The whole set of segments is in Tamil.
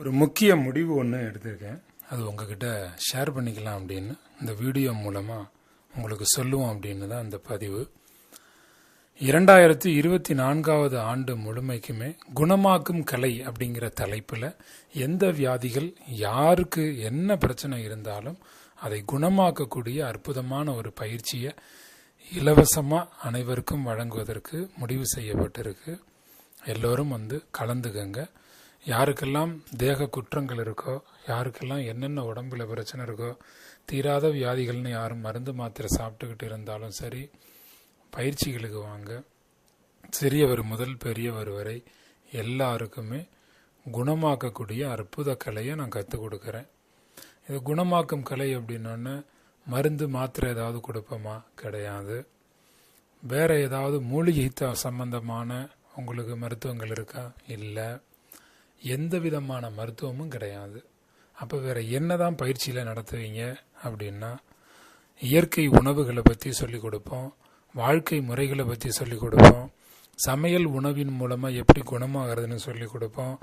ஒரு முக்கிய முடிவு ஒன்று எடுத்திருக்கேன். அது உங்ககிட்ட ஷேர் பண்ணிக்கலாம் அப்படின்னு. இந்த வீடியோ மூலமாக உங்களுக்கு சொல்லுவோம் அப்படின்னு தான் இந்த பதிவு. இரண்டாயிரத்தி இருபத்தி நான்காவது ஆண்டு முழுமைக்குமே குணமாக்கும் கலை அப்படிங்கிற தலைப்பில் எந்த வியாதிகள் யாருக்கு என்ன பிரச்சனை இருந்தாலும் அதை குணமாக்கக்கூடிய அற்புதமான ஒரு பயிற்சியை இலவசமாக அனைவருக்கும் வழங்குவதற்கு முடிவு செய்யப்பட்டிருக்கு. எல்லோரும் வந்து கலந்துக்கங்க. யாருக்கெல்லாம் தேக குற்றங்கள் இருக்கோ யாருக்கெல்லாம் என்னென்ன உடம்புல பிரச்சனை இருக்கோ தீராத வியாதிகள்னு யாரும் மருந்து மாத்திரை சாப்பிட்டுக்கிட்டு இருந்தாலும் சரி பயிற்சிகளுக்கு வாங்க. சிறியவர் முதல் பெரியவர் வரை எல்லாருக்குமே குணமாக்கக்கூடிய அற்புத கலையை நான் கற்றுக் கொடுக்குறேன். இது குணமாக்கும் கலை அப்படின்னோடனே மருந்து மாத்திரை ஏதாவது கொடுப்போமா? கிடையாது. வேற ஏதாவது மூலிகை சம்பந்தமான உங்களுக்கு மருத்துவங்கள் இருக்கா? இல்லை. எந்த விதமான மருத்துவமும் கிடையாது. அப்போ வேறு என்ன தான் பயிற்சியில் நடத்துவீங்க அப்படின்னா இயற்கை உணவுகளை பற்றி சொல்லிக் கொடுப்போம் வாழ்க்கை முறைகளை பற்றி சொல்லிக் கொடுப்போம் சமையல் உணவின் மூலமாக எப்படி குணமாகிறதுன்னு சொல்லிக் கொடுப்போம்.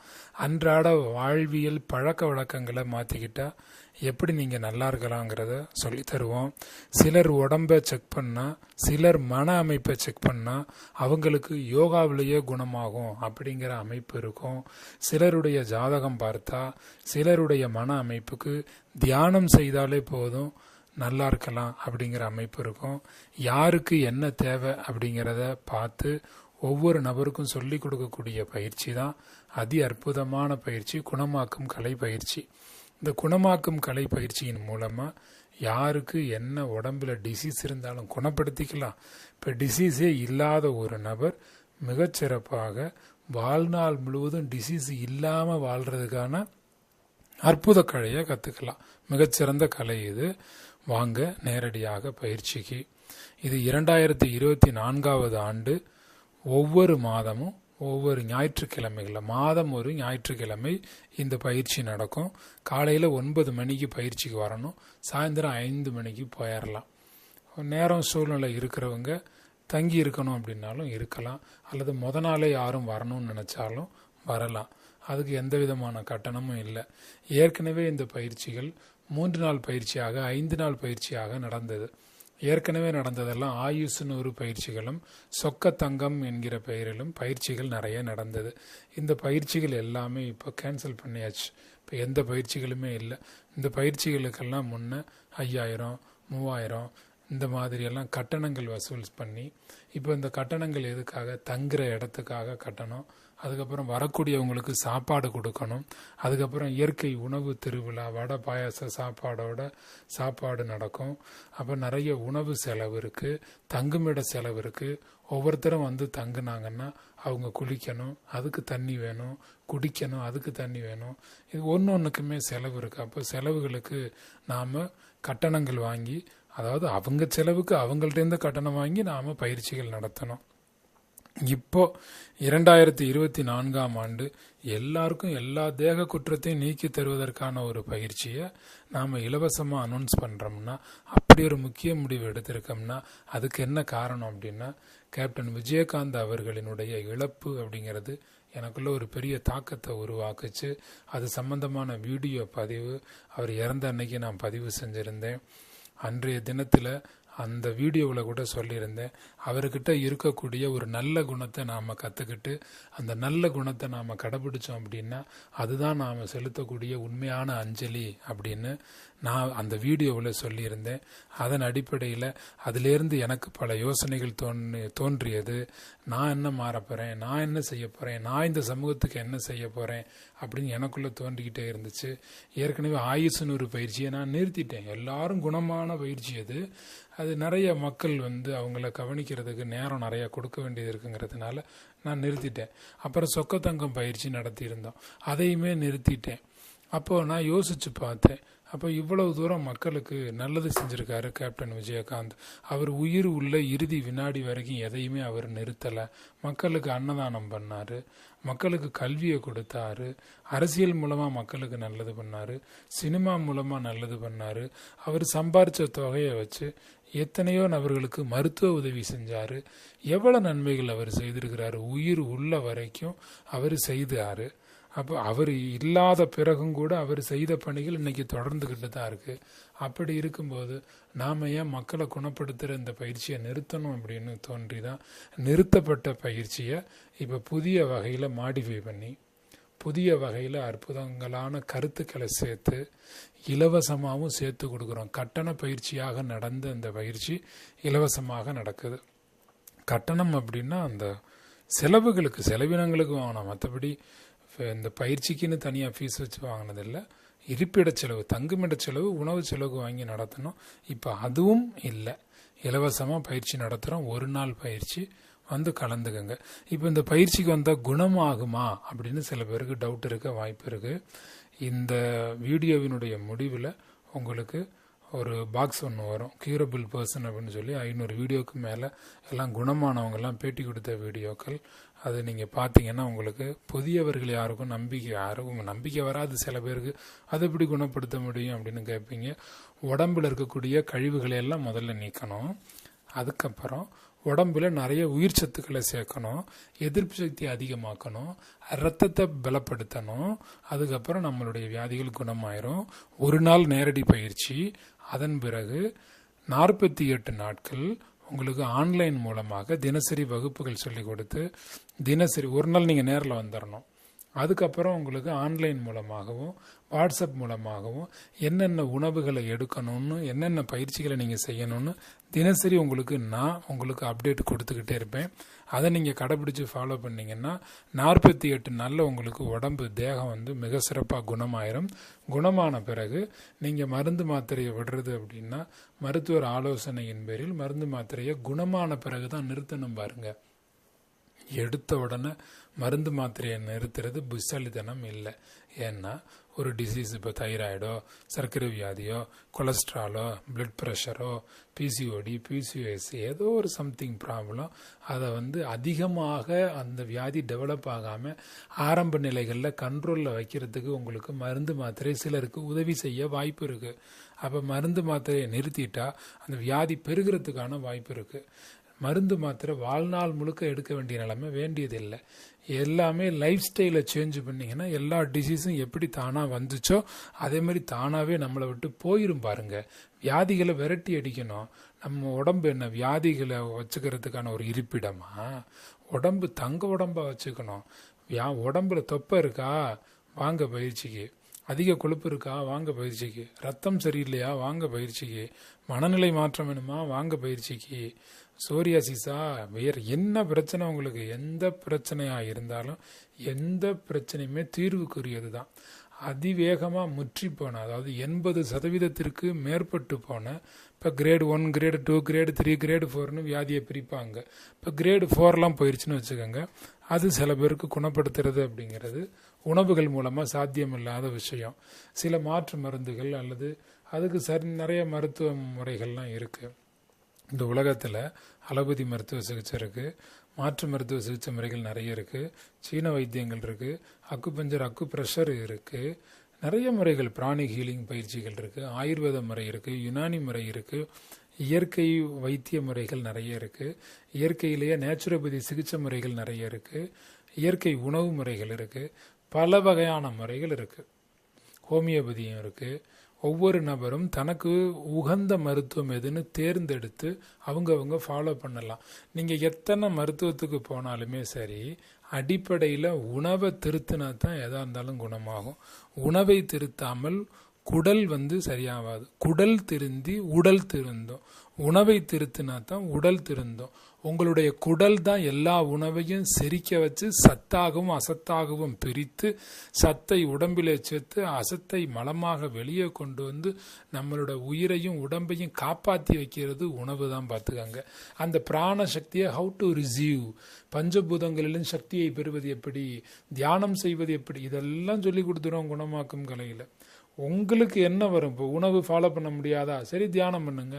அன்றாட வாழ்வியல் பழக்க வழக்கங்களை மாற்றிக்கிட்டால் எப்படி நீங்கள் நல்லா இருக்கலாங்கிறத சொல்லி தருவோம். சிலர் உடம்பை செக் பண்ணால் சிலர் மன அமைப்பை செக் பண்ணால் அவங்களுக்கு யோகாவிலேயே குணமாகும் அப்படிங்கிற அமைப்பு இருக்கும். சிலருடைய ஜாதகம் பார்த்தா சிலருடைய மன அமைப்புக்கு தியானம் செய்தாலே போதும் நல்லா இருக்கலாம் அப்படிங்கிற அமைப்பு இருக்கும். யாருக்கு என்ன தேவை அப்படிங்கிறத பார்த்து ஒவ்வொரு நபருக்கும் சொல்லிக் கொடுக்கக்கூடிய பயிற்சி தான் அதி அற்புதமான பயிற்சி குணமாக்கும் கலை பயிற்சி. இந்த குணமாக்கும் கலை பயிற்சியின் மூலமாக யாருக்கு என்ன உடம்பில் டிசீஸ் இருந்தாலும் குணப்படுத்திக்கலாம். இப்போ டிசீஸே இல்லாத ஒரு நபர் மிகச்சிறப்பாக வாழ்நாள் முழுவதும் டிசீஸ் இல்லாமல் வாழ்கிறதுக்கான அற்புத கலையை கற்றுக்கலாம் மிகச்சிறந்த கலை இது. வாங்க நேரடியாக பயிற்சிக்கு. இது இரண்டாயிரத்தி இருபத்தி நான்காவது ஆண்டு ஒவ்வொரு மாதமும் ஒவ்வொரு ஞாயிற்றுக்கிழமைகளில் மாதம் ஒரு ஞாயிற்றுக்கிழமை இந்த பயிற்சி நடக்கும். காலையில் ஒன்பது மணிக்கு பயிற்சிக்கு வரணும். சாயந்தரம் ஐந்து மணிக்கு போயிடலாம் நேரம் சூழ்நிலை இருக்கிறவங்க தங்கி இருக்கணும் அப்படின்னாலும் இருக்கலாம். அல்லது முத நாளே யாரும் வரணும்னு நினச்சாலும் வரலாம். அதுக்கு எந்த விதமான கட்டணமும் இல்லை. ஏற்கனவே இந்த பயிற்சிகள் மூன்று நாள் பயிற்சியாக ஐந்து நாள் பயிற்சியாக நடந்தது. ஏற்கனவே நடந்ததெல்லாம் ஆயுஷ்னு ஒரு பயிற்சிகளும் சொக்க தங்கம் என்கிற பெயரிலும் பயிற்சிகள் நிறைய நடந்தது. இந்த பயிற்சிகள் எல்லாமே இப்போ கேன்சல் பண்ணியாச்சு. இப்போ எந்த பயிற்சிகளுமே இல்லை. இந்த பயிற்சிகளுக்கெல்லாம் முன்ன ஐயாயிரம் மூவாயிரம் இந்த மாதிரியெல்லாம் கட்டணங்கள் வசூல் பண்ணி இப்போ இந்த கட்டணங்கள் எதுக்காக? தங்குற இடத்துக்காக கட்டணம். அதுக்கப்புறம் வரக்கூடியவங்களுக்கு சாப்பாடு கொடுக்கணும். அதுக்கப்புறம் இயற்கை உணவு திருவிழா வடை பாயாச சாப்பாடோட சாப்பாடு நடக்கும். அப்போ நிறைய உணவு செலவு இருக்குது தங்குமிட செலவு இருக்குது ஒவ்வொருத்தரும் வந்து தங்குனாங்கன்னா அவங்க குளிக்கணும். அதுக்கு தண்ணி வேணும். குடிக்கணும். அதுக்கு தண்ணி வேணும். இது ஒன்று ஒன்றுக்குமே செலவு இருக்குது அப்போ செலவுகளுக்கு நாம் கட்டணங்கள் வாங்கி அதாவது அவங்க செலவுக்கு அவங்கள்ட்டேருந்து கட்டணம் வாங்கி நாம் பயிற்சிகள் நடத்தணும். இப்போ இரண்டாயிரத்தி இருபத்தி நான்காம் ஆண்டு எல்லாருக்கும் எல்லா தேக குற்றத்தையும் நீக்கி தருவதற்கான ஒரு பயிற்சியை நாம் இலவசமாக அனௌன்ஸ் பண்ணுறோம்னா அப்படி ஒரு முக்கிய முடிவு எடுத்திருக்கோம்னா அதுக்கு என்ன காரணம் அப்படின்னா கேப்டன் விஜயகாந்த் அவர்களினுடைய இழப்பு அப்படிங்கிறது எனக்குள்ள ஒரு பெரிய தாக்கத்தை உருவாக்குச்சு. அது சம்பந்தமான வீடியோ பதிவு. அவர் இறந்த அன்னைக்கு நான் பதிவு செஞ்சுருந்தேன். அன்றைய தினத்தில் அந்த வீடியோவில் கூட சொல்லியிருந்தேன். அவர்கிட்ட இருக்கக்கூடிய ஒரு நல்ல குணத்தை நாம் கற்றுக்கிட்டு அந்த நல்ல குணத்தை நாம் கடைபிடிச்சோம் அப்படின்னா அதுதான் நாம் செலுத்தக்கூடிய உண்மையான அஞ்சலி அப்படின்னு நான் அந்த வீடியோவில் சொல்லியிருந்தேன். அதன் அடிப்படையில் அதிலேருந்து எனக்கு பல யோசனைகள் தோன்றி தோன்றியது. நான் என்ன மாறப்போகிறேன் நான் என்ன செய்ய போகிறேன் நான் இந்த சமூகத்துக்கு என்ன செய்ய போகிறேன் அப்படின்னு எனக்குள்ளே தோன்றிக்கிட்டே இருந்துச்சு. ஏற்கனவே ஆயுசுன்னு ஒரு பயிற்சியை நான் நிறுத்திட்டேன். எல்லாரும் குணமான பயிற்சி அது. அது நிறைய மக்கள் வந்து அவங்கள கவனிக்கிறதுக்கு நேரம் நிறைய கொடுக்க வேண்டியது இருக்குங்கிறதுனால நான் நிறுத்திட்டேன். அப்புறம் சொக்கத்தங்கம் பயிற்சி நடத்தியிருந்தோம். அதையுமே நிறுத்திட்டேன். அப்போ நான் யோசிச்சு பார்த்தேன். அப்போ இவ்வளவு தூரம் மக்களுக்கு நல்லது செஞ்சிருக்காரு கேப்டன் விஜயகாந்த். அவர் உயிர் உள்ள இறுதி வினாடி வரைக்கும் எதையுமே அவர் நிறுத்தலை. மக்களுக்கு அன்னதானம் பண்ணாரு. மக்களுக்கு கல்வியை கொடுத்தாரு. அரசியல் மூலமாக மக்களுக்கு நல்லது பண்ணாரு. சினிமா மூலமாக நல்லது பண்ணாரு. அவர் சம்பாரித்த தொகையை வச்சு எத்தனையோ நபர்களுக்கு மருத்துவ உதவி செஞ்சார். எவ்வளோ நன்மைகள் அவர் செய்திருக்கிறாரு. உயிர் உள்ள வரைக்கும் அவர் செய்தார். அப்போ அவர் இல்லாத பிறகும் கூட அவர் செய்த பணிகள் இன்னைக்கு தொடர்ந்துக்கிட்டு தான் இருக்கு. அப்படி இருக்கும்போது நாம ஏன் மக்களை குணப்படுத்துகிற இந்த பயிற்சியை நிறுத்தணும் அப்படின்னு தோன்றி தான் நிறுத்தப்பட்ட பயிற்சியை இப்போ புதிய வகையில் மாடிஃபை பண்ணி புதிய வகையில் அற்புதங்களான கருத்துக்களை சேர்த்து இலவசமாகவும் சேர்த்து கொடுக்குறோம். கட்டண பயிற்சியாக நடந்த இந்த பயிற்சி இலவசமாக நடக்குது. கட்டணம் அப்படின்னா அந்த செலவுகளுக்கு செலவினங்களுக்கு வாங்கணும் மற்றபடி இந்த பயிற்சிக்குன்னு தனியாக ஃபீஸ் வச்சு வாங்கினதில்லை. இருப்பிட செலவு தங்குமிட செலவு உணவு செலவு வாங்கி நடத்தணும். இப்போ அதுவும் இல்லை. இலவசமாக பயிற்சி நடத்துகிறோம் ஒரு நாள் பயிற்சி வந்து கலந்துக்கங்க. இப்போ இந்த பயிற்சிக்கு வந்தால் குணமாகுமா அப்படின்னு சில பேருக்கு டவுட் இருக்க வாய்ப்பு இருக்குது இந்த வீடியோவினுடைய முடிவில் உங்களுக்கு ஒரு பாக்ஸ் ஒன்று வரும். கியூரபிள் பர்சன் அப்படின்னு சொல்லி ஐநூறு வீடியோக்கு மேலே எல்லாம் குணமானவங்கெல்லாம் பேட்டி கொடுத்த வீடியோக்கள் அது நீங்கள் பார்த்தீங்கன்னா உங்களுக்கு புதியவர்கள் யாருக்கும் நம்பிக்கை யாருக்கும் நம்பிக்கை வராது. சில பேருக்கு அதை எப்படி குணப்படுத்த முடியும் அப்படின்னு கேட்பீங்க. உடம்புல இருக்கக்கூடிய கழிவுகளை எல்லாம் முதல்ல நீக்கணும். அதுக்கப்புறம் உடம்புல நிறைய உயிர் சத்துக்களை சேர்க்கணும். எதிர்ப்பு சக்தி அதிகமாக்கணும். ரத்தத்தை பலப்படுத்தணும். அதுக்கப்புறம் நம்மளுடைய வியாதிகள் குணமாயிரும். ஒரு நாள் நேரடி பயிற்சி. அதன் பிறகு நாற்பத்தி எட்டு நாட்கள் உங்களுக்கு ஆன்லைன் மூலமாக தினசரி வகுப்புகள் சொல்லிக் கொடுத்து தினசரி ஒரு நாள் நீங்கள் நேரில் வந்துடணும் அதுக்கப்புறம் உங்களுக்கு ஆன்லைன் மூலமாகவும் வாட்ஸ்அப் மூலமாகவும் என்னென்ன உணவுகளை எடுக்கணும்னு என்னென்ன பயிற்சிகளை நீங்கள் செய்யணும்னு தினசரி உங்களுக்கு நான் உங்களுக்கு அப்டேட் கொடுத்துக்கிட்டே இருப்பேன். அதை நீங்கள் கடைப்பிடிச்சி ஃபாலோ பண்ணிங்கன்னா நாற்பத்தி எட்டு நாளில் உங்களுக்கு உடம்பு தேகம் வந்து மிக சிறப்பாக குணமாயிரும். குணமான பிறகு நீங்கள் மருந்து மாத்திரையை விடுறது அப்படின்னா மருத்துவர் ஆலோசனையின் பேரில் மருந்து மாத்திரையை குணமான பிறகு தான் நிறுத்தணும் பாருங்கள் எடுத்த உடனே மருந்து மாத்திரையை நிறுத்துறது புத்தாலித்தனம் இல்லை. ஏன்னா ஒரு டிசீஸ் இப்போ தைராய்டோ சர்க்கரை வியாதியோ கொலஸ்ட்ராலோ பிளட் ப்ரெஷரோ பிசிஓடி பிசிஓஎஸ் ஏதோ ஒரு சம்திங் ப்ராப்ளம் அதை வந்து அதிகமாக அந்த வியாதி டெவலப் ஆகாமல் ஆரம்ப நிலைகளில் கண்ட்ரோலில் வைக்கிறதுக்கு உங்களுக்கு மருந்து மாத்திரை சிலருக்கு உதவி செய்ய வாய்ப்பு இருக்குது அப்போ மருந்து மாத்திரையை நிறுத்திட்டா அந்த வியாதி பெருகிறதுக்கான வாய்ப்பு இருக்குது மருந்து மாத்திரை வாழ்நாள் முழுக்க எடுக்க வேண்டிய நிலைமை வேண்டியதில்லை. எல்லாமே லைஃப் ஸ்டைலை சேஞ்ச் பண்ணிங்கன்னா எல்லா டிசீஸும் எப்படி தானாக வந்துச்சோ அதே மாதிரி தானாகவே நம்மளை விட்டு போயிரும் பாருங்க. வியாதிகளை விரட்டி அடிக்கணும். நம்ம உடம்பு என்ன வியாதிகளை வச்சுக்கிறதுக்கான ஒரு இருப்பிடமா? உடம்பு தங்க உடம்பை வச்சுக்கணும். வியா உடம்புல தொப்பை இருக்கா? வாங்க பயிற்சிக்கு. அதிக கொழுப்பு இருக்கா? வாங்க பயிற்சிக்கு. ரத்தம் சரியில்லையா? வாங்க பயிற்சிக்கு. மனநிலை மாற்றம் வேணுமா? வாங்க பயிற்சிக்கு. சோரியாசிஸா வேறு என்ன பிரச்சனை உங்களுக்கு? எந்த பிரச்சனையாக இருந்தாலும் எந்த பிரச்சனையுமே தீர்வுக்குரியது தான். அதிவேகமாக முற்றி போன அதாவது எண்பது சதவீதத்திற்கு மேற்பட்டு போன இப்போ grade one grade two grade three grade ஃபோர்னு வியாதியை பிரிப்பாங்க. இப்போ கிரேடு ஃபோர்லாம் போயிடுச்சுன்னு வச்சுக்கோங்க அது சில பேருக்கு குணப்படுத்துறது அப்படிங்கிறது உணவுகள் மூலமாக சாத்தியமில்லாத விஷயம். சில மாற்று மருந்துகள் அல்லது அதுக்கு சரி நிறைய மருத்துவ முறைகள்லாம் இருக்குது இந்த உலகத்தில் அலோபதி மருத்துவ சிகிச்சை இருக்குது மாற்று மருத்துவ சிகிச்சை முறைகள் நிறைய இருக்குது சீன வைத்தியங்கள் இருக்குது அக்கு பஞ்சர் அக்கு ப்ரெஷர் இருக்குது நிறைய முறைகள் பிராணி ஹீலிங் பயிற்சிகள் இருக்குது ஆயுர்வேத முறை இருக்குது யுனானி முறை இருக்குது இயற்கை வைத்திய முறைகள் நிறைய இருக்குது இயற்கையிலேயே நேச்சுரோபதி சிகிச்சை முறைகள் நிறைய இருக்குது இயற்கை உணவு முறைகள் இருக்குது பல வகையான முறைகள் இருக்குது ஹோமியோபதியும் இருக்குது ஒவ்வொரு நபரும் தனக்கு உகந்த மருத்துவம் எதுன்னு தேர்ந்தெடுத்து அவங்க அவங்க ஃபாலோ பண்ணலாம். நீங்கள் எத்தனை மருத்துவத்துக்கு போனாலுமே சரி அடிப்படையில் உணவை திருத்தினா தான் எதாக இருந்தாலும் குணமாகும். உணவை திருத்தாமல் குடல் வந்து சரியாகாது குடல் திருந்தி உடல் திருந்தும். உணவை திருத்தினா தான் உடல் திருந்தும். உங்களுடைய குடல் தான் எல்லா உணவையும் செரிக்க வச்சு சத்தாகவும் அசத்தாகவும் பிரித்து சத்தை உடம்பிலே சேர்த்து அசத்தை மலமாக வெளியே கொண்டு வந்து நம்மளோட உயிரையும் உடம்பையும் காப்பாற்றி வைக்கிறது உணவு தான் பார்த்துக்கங்க. அந்த பிராண சக்தியை ஹவு டு ரிசீவ் பஞ்சபூதங்களிலும் சக்தியை பெறுவது எப்படி? தியானம் செய்வது எப்படி? இதெல்லாம் சொல்லி கொடுத்துரும் குணமாக்கும் கலையில். உங்களுக்கு என்ன வரும்? இப்போ உணவு ஃபாலோ பண்ண முடியாதா? சரி தியானம் பண்ணுங்க.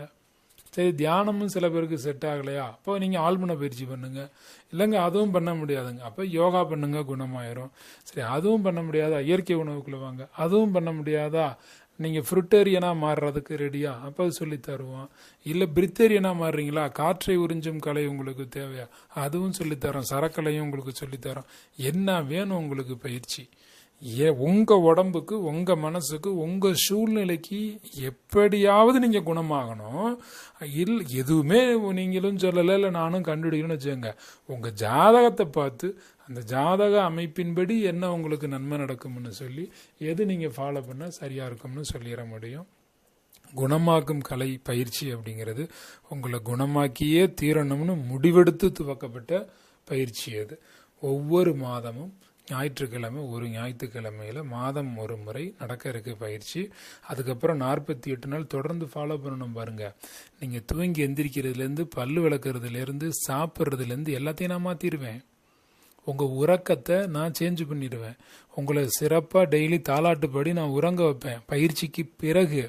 சரி தியானமும் சில பேருக்கு செட் ஆகலையா? அப்போ நீங்கள் ஆழ்மன பயிற்சி பண்ணுங்க. இல்லைங்க அதுவும் பண்ண முடியாதுங்க. அப்போ யோகா பண்ணுங்க குணமாயிரும். சரி அதுவும் பண்ண முடியாதா? இயற்கை உணவுக்குள்ள வாங்க. அதுவும் பண்ண முடியாதா? நீங்கள் ஃப்ருட்டேரியனாக மாறுறதுக்கு ரெடியா அப்போ சொல்லி தருவோம். இல்லை பிரித்தேரியனாக மாறுறீங்களா? காற்றை உறிஞ்சும் கலை உங்களுக்கு தேவையா? அதுவும் சொல்லித்தரோம் சரக்கலையும் உங்களுக்கு சொல்லித்தரோம் என்ன வேணும் உங்களுக்கு பயிற்சி? ஏ உங்க உடம்புக்கு உங்க மனசுக்கு உங்க சூழ்நிலைக்கு எப்படியாவது நீங்க குணமாகணும். இல் எதுவுமே நீங்களும் சொல்லலை இல்லை நானும் கண்டுபிடிக்கணும்னு வச்சுக்கோங்க. உங்க ஜாதகத்தை பார்த்து அந்த ஜாதக அமைப்பின்படி என்ன உங்களுக்கு நன்மை நடக்கும்னு சொல்லி எது நீங்க ஃபாலோ பண்ணால் சரியா இருக்கும்னு சொல்லிட முடியும். குணமாக்கும் கலை பயிற்சி அப்படிங்கிறது உங்களை குணமாக்கியே தீரணும்னு முடிவெடுத்து துவக்கப்பட்ட பயிற்சி அது. ஒவ்வொரு மாதமும் ஞாயிற்றுக்கிழமை ஒரு ஞாயிற்றுக்கிழமையில மாதம் ஒரு முறை நடக்க இருக்க பயிற்சி. அதுக்கப்புறம் நாற்பத்தி எட்டு நாள் தொடர்ந்து ஃபாலோ பண்ணணும் பாருங்கள் நீங்கள் தூங்கி எந்திரிக்கிறதுலேருந்து பல்லு விளக்குறதுலேருந்து சாப்பிட்றதுலேருந்து எல்லாத்தையும் நான் மாற்றிடுவேன் உங்கள் உறக்கத்தை நான் சேஞ்ச் பண்ணிடுவேன். உங்களை சிறப்பாக டெய்லி தாலாட்டுப்படி நான் உறங்க வைப்பேன். பயிற்சிக்கு பிறகு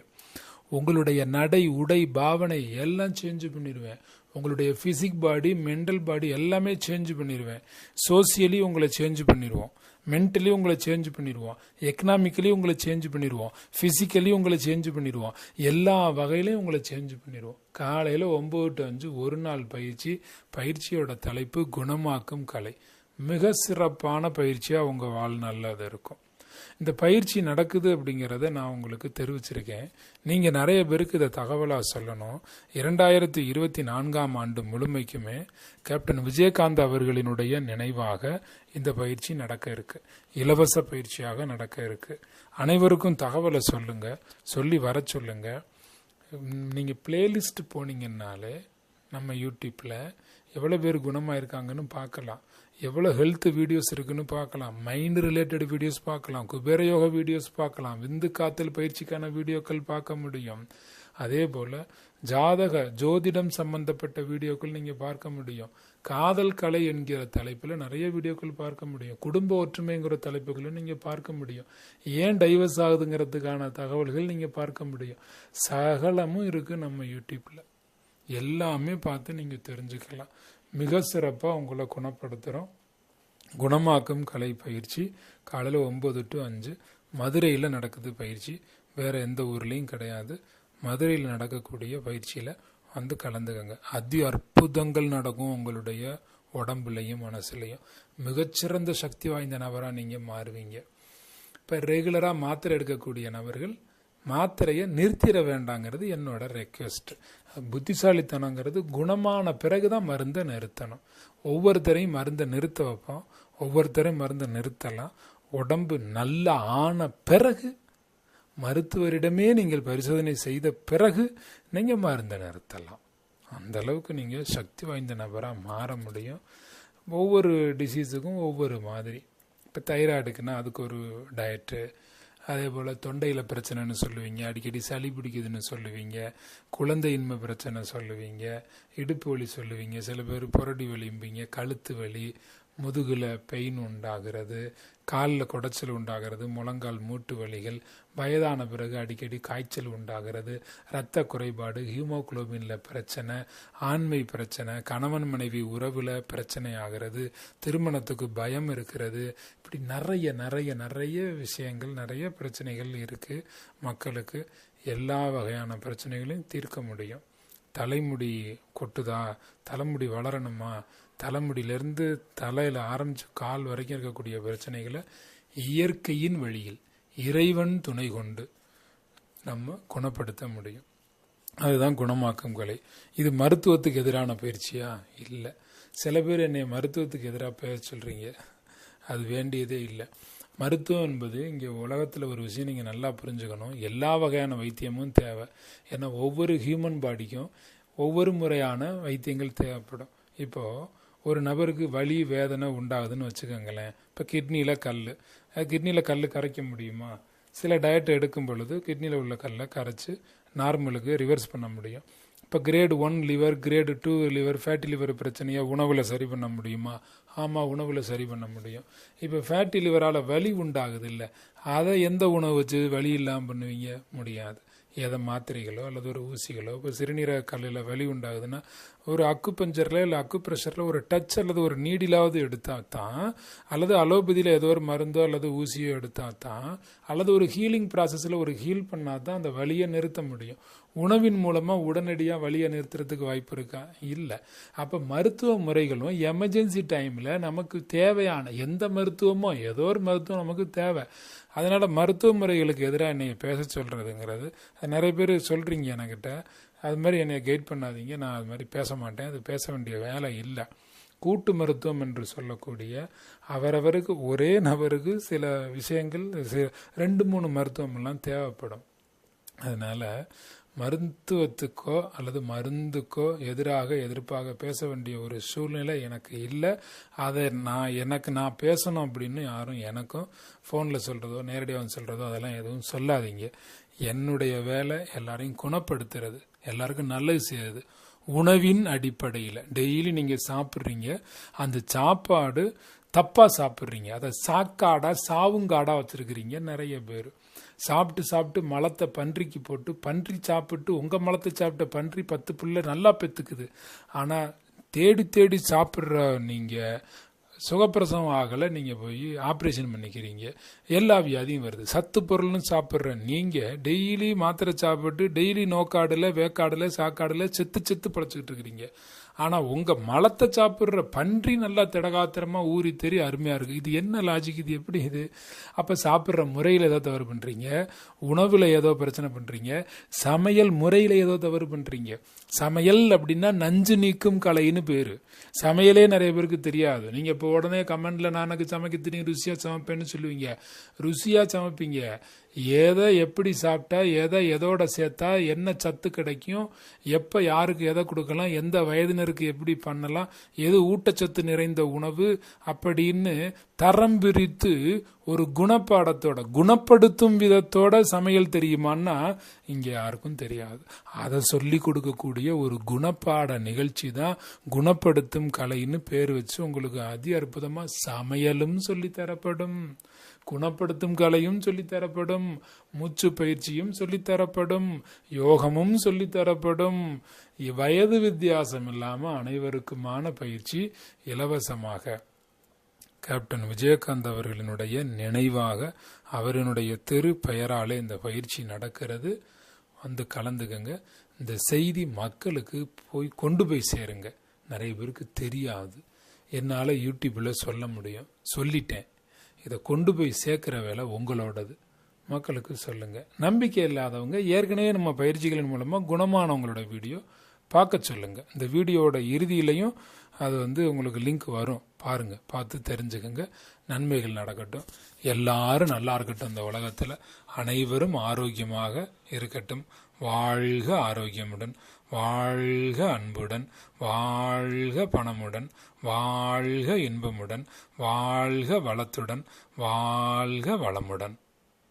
உங்களுடைய நடை உடை பாவனை எல்லாம் சேஞ்ச் பண்ணிடுவேன். உங்களுடைய ஃபிசிக் பாடி மென்டல் பாடி எல்லாமே சேஞ்ச் பண்ணிடுவேன் சோசியலி உங்களை சேஞ்ச் பண்ணிடுவோம் மென்டலி உங்களை சேஞ்ச் பண்ணிடுவோம் எக்கனாமிக்கலி உங்களை சேஞ்ச் பண்ணிடுவோம் ஃபிசிக்கலி உங்களை சேஞ்ச் பண்ணிடுவோம் எல்லா வகையிலையும் உங்களை சேஞ்ச் பண்ணிடுவோம் காலையில் ஒம்பது டு அஞ்சு ஒரு நாள் பயிற்சி பயிற்சியோட தலைப்பு குணமாக்கும் கலை. மிக சிறப்பான பயிற்சியாக உங்கள் வாழ்நாளில் அது இருக்கும். இந்த பயிற்சி நடக்குது அப்படிங்கிறத நான் உங்களுக்கு தெரிவிச்சிருக்கேன். நீங்கள் நிறைய பேருக்கு இதை தகவலாக சொல்லணும். இரண்டாயிரத்தி இருபத்தி நான்காம் ஆண்டு முழுமைக்குமே கேப்டன் விஜயகாந்த் அவர்களினுடைய நினைவாக இந்த பயிற்சி நடக்க இருக்கு. இலவச பயிற்சியாக நடக்க இருக்கு. அனைவருக்கும் தகவலை சொல்லுங்க. சொல்லி வர சொல்லுங்க. நீங்கள் பிளேலிஸ்ட் போனீங்கன்னாலே நம்ம யூடியூப்பில் எவ்வளோ பேர் குணமாக இருக்காங்கன்னு பார்க்கலாம். எவ்வளோ ஹெல்த் வீடியோஸ் இருக்குன்னு பார்க்கலாம். மைண்ட் ரிலேட்டட் வீடியோஸ் பார்க்கலாம். குபேர யோக வீடியோஸ் பார்க்கலாம். விந்து காத்தல் பயிற்சிக்கான வீடியோக்கள் பார்க்க முடியும். அதே போல் ஜாதக ஜோதிடம் சம்பந்தப்பட்ட வீடியோக்கள் நீங்கள் பார்க்க முடியும். காதல் கலை என்கிற தலைப்பில் நிறைய வீடியோக்கள் பார்க்க முடியும். குடும்ப ஒற்றுமைங்கிற தலைப்புகளும் நீங்கள் பார்க்க முடியும். ஏன் டைவர்ஸ் ஆகுதுங்கிறதுக்கான தகவல்கள் நீங்கள் பார்க்க முடியும். சகலமும் இருக்குது நம்ம யூடியூப்பில் எல்லாமே பார்த்து நீங்கள் தெரிஞ்சுக்கலாம். மிக சிறப்பாக உங்களை குணப்படுத்துகிறோம் குணமாக்கும் கலை பயிற்சி காலையில் ஒம்பது டு அஞ்சு. மதுரையில் நடக்குது பயிற்சி. வேறு எந்த ஊர்லேயும் கிடையாது. மதுரையில் நடக்கக்கூடிய பயிற்சியில் வந்து கலந்துக்கங்க. அதி அற்புதங்கள் நடக்கும் உங்களுடைய உடம்புலையும் மனசுலையும். மிகச்சிறந்த சக்தி வாய்ந்த நபராக நீங்கள் மாறுவீங்க. இப்போ ரெகுலராக மாத்திரை எடுக்கக்கூடிய நபர்கள் மாத்திரையை நிறுத்திட வேண்டாங்கிறது என்னோட ரெக்வெஸ்ட் புத்திசாலித்தனங்கிறது குணமான பிறகுதான் மருந்தை நிறுத்தணும். ஒவ்வொருத்தரையும் மருந்தை நிறுத்த வைப்போம். ஒவ்வொருத்தரையும் மருந்தை நிறுத்தலாம். உடம்பு நல்லா ஆன பிறகு மருத்துவரிடமே நீங்கள் பரிசோதனை செய்த பிறகு நீங்கள் மருந்தை நிறுத்தலாம். அந்த அளவுக்கு நீங்கள் சக்தி வாய்ந்த நபராக மாற முடியும். ஒவ்வொரு டிசீஸுக்கும் ஒவ்வொரு மாதிரி. இப்போ தைராய்டுக்குன்னா அதுக்கு ஒரு டயட்டு அதே போல் தொண்டையில் பிரச்சனைன்னு சொல்லுவீங்க அடிக்கடி சளி பிடிக்குதுன்னு சொல்லுவீங்க குழந்தையின்மை பிரச்சனை சொல்லுவீங்க இடுப்பு வலி சொல்லுவீங்க சில பேர் புரடி வலிம்பிங்க கழுத்து வலி முதுகில் பெயின் உண்டாகிறது காலில் குடைச்சல் உண்டாகிறது முழங்கால் மூட்டு வலிகள் வயதான பிறகு அடிக்கடி காய்ச்சல் உண்டாகிறது இரத்த குறைபாடு ஹீமோக்ளோபினில் பிரச்சனை ஆண்மை பிரச்சனை கணவன் மனைவி உறவில் பிரச்சனை ஆகிறது திருமணத்துக்கு பயம் இருக்கிறது இப்படி நிறைய நிறைய நிறைய விஷயங்கள் நிறைய பிரச்சனைகள் இருக்குது மக்களுக்கு எல்லா வகையான பிரச்சனைகளையும் தீர்க்க முடியும். தலைமுடி கொட்டுதா தலைமுடி வளரணுமா தலைமுடியிலேருந்து தலையில் ஆரம்பித்து கால் வரைக்கும் இருக்கக்கூடிய பிரச்சனைகளை இயற்கையின் வழியில் இறைவன் துணை கொண்டு நம்ம குணப்படுத்த முடியும். அதுதான் குணமாக்கும் கலை. இது மருத்துவத்துக்கு எதிரான பயிற்சியா? இல்லை. சில பேர் என்னை மருத்துவத்துக்கு எதிராக பேச சொல்கிறீங்க அது வேண்டியதே இல்லை. மருத்துவம் என்பது இங்கே உலகத்தில் ஒரு விஷயம் நீங்கள் நல்லா புரிஞ்சுக்கணும். எல்லா வகையான வைத்தியமும் தேவை. ஏன்னா ஒவ்வொரு ஹியூமன் பாடிக்கும் ஒவ்வொரு முறையான வைத்தியங்கள் தேவைப்படும். இப்போது ஒரு நபருக்கு வலி வேதனை உண்டாகுதுன்னு வச்சுக்கோங்களேன். இப்போ கிட்னியில் கல். கிட்னியில் கல் கரைக்க முடியுமா? சில டயட் எடுக்கும் பொழுது கிட்னியில் உள்ள கல்லை கரைச்சி நார்மலுக்கு ரிவர்ஸ் பண்ண முடியும். இப்போ grade one liver grade two liver fatty liver பிரச்சனையை உணவில் சரி பண்ண முடியுமா? ஆமாம் உணவில் சரி பண்ண முடியும். இப்போ ஃபேட்டி லிவரால் வலி உண்டாகுது இல்லை? அதை எந்த உணவு வச்சு வலி இல்லாமல் பண்ணுவீங்க? முடியாது. எதை மாத்திரைகளோ அல்லது ஒரு ஊசிகளோ இப்போ சிறுநீரக கல்லில் வலி உண்டாகுதுன்னா ஒரு அக்கு பஞ்சரில் இல்லை அக்கு ப்ரெஷரில் ஒரு டச் அல்லது ஒரு நீடிலாவது எடுத்தால் தான் அல்லது அலோபதியில் ஏதோ ஒரு மருந்தோ அல்லது ஊசியோ எடுத்தால் தான் அல்லது ஒரு ஹீலிங் ப்ராசஸில் ஒரு ஹீல் பண்ணால் தான் அந்த வலியை நிறுத்த முடியும். உணவின் மூலமாக உடனடியாக வழியை நிறுத்துறதுக்கு வாய்ப்பு இருக்கா? இல்லை. அப்போ மருத்துவ முறைகளும் எமர்ஜென்சி டைமில் நமக்கு தேவையான எந்த மருத்துவமோ ஏதோ ஒரு மருத்துவம் நமக்கு தேவை. அதனால் மருத்துவ முறைகளுக்கு எதிராக என்னை பேச சொல்கிறதுங்கிறது நிறைய பேர் சொல்கிறீங்க என்கிட்ட அது மாதிரி என்னை கைட் பண்ணாதீங்க. நான் அது மாதிரி பேச மாட்டேன். அது பேச வேண்டிய வேலை இல்லை. கூட்டு மருத்துவம் என்று சொல்லக்கூடிய அவரவருக்கு ஒரே நபருக்கு சில விஷயங்கள் சில ரெண்டு மூணு மருத்துவமெல்லாம் தேவைப்படும். அதனால் மருத்துவத்துக்கோ அல்லது மருந்துக்கோ எதிராக எதிர்ப்பாக பேச வேண்டிய ஒரு சூழ்நிலை எனக்கு இல்லை. அதை நான் எனக்கு நான் பேசணும் அப்படின்னு யாரும் எனக்கும் ஃபோனில் சொல்கிறதோ நேரடியாக வந்து சொல்கிறதோ அதெல்லாம் எதுவும் சொல்லாதீங்க. என்னுடைய வேலை எல்லாரையும் குணப்படுத்துறது எல்லாருக்கும் நல்லது செய்யுது உணவின் அடிப்படையில் டெய்லி நீங்கள் சாப்பிட்றீங்க அந்த சாப்பாடு தப்பாக சாப்பிட்றீங்க. அதை சாக்காடாக சாவுங்காடாக வச்சுருக்கிறீங்க நிறைய பேர். சாப்பிட்டு சாப்பிட்டு மலத்தை பன்றிக்கு போட்டு பன்றி சாப்பிட்டு உங்கள் மலத்தை சாப்பிட்ட பன்றி பத்து புள்ள நல்லா பெற்றுக்குது ஆனால் தேடி தேடி சாப்பிட்ற நீங்கள் சுகப்பிரசவம் ஆகலை நீங்கள் போய் ஆப்ரேஷன் பண்ணிக்கிறீங்க. எல்லா வியாதியும் வருது. சத்து பொருள்னு சாப்பிட்ற நீங்கள் டெய்லி மாத்திரை சாப்பிட்டு டெய்லி நோக்காடில் வேக்காடில் சாக்காடில் செத்து செத்து பழச்சிக்கிட்டு இருக்கிறீங்க. ஆனால் உங்கள் மலத்தை சாப்பிட்ற பன்றி நல்லா திடகாத்திரமாக ஊறி தெரி அருமையாக இருக்குது இது என்ன லாஜிக் இது எப்படி இது? அப்போ சாப்பிட்ற முறையில் ஏதோ தவறு பண்ணுறீங்க உணவில் ஏதோ பிரச்சனை பண்ணுறீங்க சமையல் முறையில் ஏதோ தவறு பண்ணுறீங்க சமையல் அப்படின்னா நஞ்சு நீக்கும் கலைன்னு பேர். சமையலே நிறைய பேருக்கு தெரியாது. நீங்கள் இப்போ உடனே கமெண்டில் நான் எனக்கு சமைக்க தெரியும் ருசியாக சமைப்பேன்னு சொல்லுவீங்க. ருசியாக சமைப்பீங்க. எதை எப்படி சாப்பிட்டா எதை எதோட சேர்த்தா என்ன சத்து கிடைக்கும் எப்போ யாருக்கு எதை கொடுக்கலாம் எந்த வயதினருக்கு எப்படி பண்ணலாம் எது ஊட்டச்சத்து நிறைந்த உணவு அப்படின்னு தரம் பிரித்து ஒரு குணப்பாடத்தோட குணப்படுத்தும் விதத்தோட சமையல் தெரியுமான்னா இங்கே யாருக்கும் தெரியாது. அதை சொல்லி கொடுக்கக்கூடிய ஒரு குணப்பாட நிகழ்ச்சி தான் குணப்படுத்தும் கலைன்னு பேர் வச்சு உங்களுக்கு அதி அற்புதமாக சமையலும் சொல்லி தரப்படும் குணப்படுத்தும் கலையும் சொல்லித்தரப்படும் மூச்சு பயிற்சியும் சொல்லித்தரப்படும் யோகமும் சொல்லித்தரப்படும் வயது வித்தியாசம் இல்லாமல் அனைவருக்குமான பயிற்சி இலவசமாக. கேப்டன் விஜயகாந்த் அவர்களினுடைய நினைவாக அவரினுடைய தெரு பெயராலே இந்த பயிற்சி நடக்கிறது. வந்து கலந்துக்கங்க. இந்த செய்தி மக்களுக்கு போய் கொண்டு போய் சேருங்க. நிறைய பேருக்கு தெரியாது. என்னால் யூடியூப்பில் சொல்ல முடியும். சொல்லிட்டேன். இதை கொண்டு போய் சேர்க்குற வேலை உங்களோடது. மக்களுக்கு சொல்லுங்கள் நம்பிக்கை இல்லாதவங்க ஏற்கனவே நம்ம பயிற்சிகளின் மூலமாக குணமானவங்களோட வீடியோ பார்க்க சொல்லுங்கள் இந்த வீடியோவோட இறுதியிலையும் அது வந்து உங்களுக்கு லிங்க் வரும். பாருங்க. பார்த்து தெரிஞ்சுக்கங்க. நன்மைகள் நடக்கட்டும். எல்லாரும் நல்லா இருக்கட்டும் இந்த உலகத்தில். அனைவரும் ஆரோக்கியமாக இருக்கட்டும். வாழ்க ஆரோக்கியமுடன். வாழ்க அன்புடன். வாழ்க பணமுடன். வாழ்க இன்பமுடன். வாழ்க வளத்துடன். வாழ்க வளமுடன்.